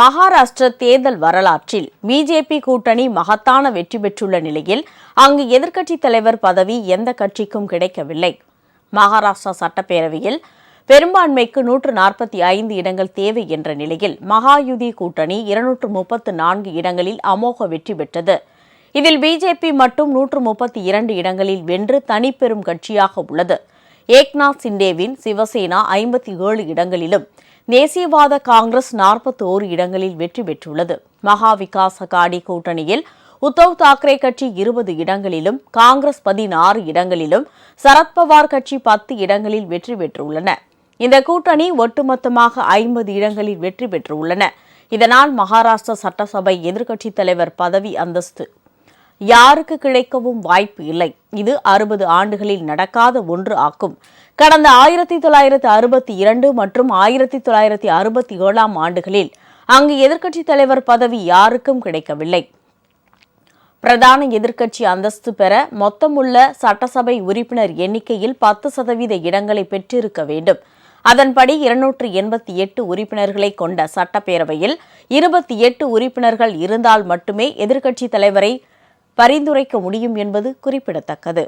மகாராஷ்டிர தேர்தல் வரலாற்றில் பிஜேபி கூட்டணி மகத்தான வெற்றி பெற்றுள்ள நிலையில் அங்கு எதிர்க்கட்சித் தலைவர் பதவி எந்த கட்சிக்கும் கிடைக்கவில்லை. மகாராஷ்டிரா சட்டப்பேரவையில் பெரும்பான்மைக்கு நூற்று நாற்பத்தி ஐந்து இடங்கள் தேவை என்ற நிலையில் மகாயுதி கூட்டணி இருநூற்று முப்பத்து நான்கு இடங்களில் அமோக வெற்றி பெற்றது. இதில் பிஜேபி மட்டும் நூற்று முப்பத்தி இரண்டு இடங்களில் வென்று தனிப்பெரும் கட்சியாக உள்ளது. ஏக்நாத் சிண்டேவின் சிவசேனா ஐம்பத்தி ஏழு இடங்களிலும் தேசியவாத காங்கிரஸ் நாற்பத்தி ஓரு இடங்களில் வெற்றி பெற்றுள்ளது. மகா விகாஸ் அகாடி கூட்டணியில் உத்தவ் தாக்கரே கட்சி இருபது இடங்களிலும் காங்கிரஸ் பதினாறு இடங்களிலும் சரத்பவார் கட்சி பத்து இடங்களில் வெற்றி பெற்றுள்ளன. இந்த கூட்டணி ஒட்டுமொத்தமாக ஐம்பது இடங்களில் வெற்றி பெற்றுள்ளன. இதனால் மகாராஷ்டிரா சட்டசபை எதிர்க்கட்சித் தலைவர் பதவி அந்தஸ்து யாருக்கு கிடைக்கவும் வாய்ப்பு இல்லை. இது அறுபது ஆண்டுகளில் நடக்காத ஒன்று ஆக்கும் கடந்த ஆயிரத்தி தொள்ளாயிரத்தி அறுபத்தி இரண்டு மற்றும் ஆயிரத்தி தொள்ளாயிரத்தி அறுபத்தி ஏழாம் ஆண்டுகளில் அங்கு எதிர்க்கட்சித் தலைவர் பதவி யாருக்கும் கிடைக்கவில்லை. பிரதான எதிர்க்கட்சி அந்தஸ்து பெற மொத்தமுள்ள சட்டசபை உறுப்பினர் எண்ணிக்கையில் பத்து சதவீத இடங்களை பெற்றிருக்க வேண்டும். அதன்படி இருநூற்று எண்பத்தி எட்டு உறுப்பினர்களை கொண்ட சட்டப்பேரவையில் இருபத்தி எட்டு உறுப்பினர்கள் இருந்தால் மட்டுமே எதிர்க்கட்சித் தலைவரை பரிந்துரைக்க முடியும் என்பது குறிப்பிடத்தக்கது.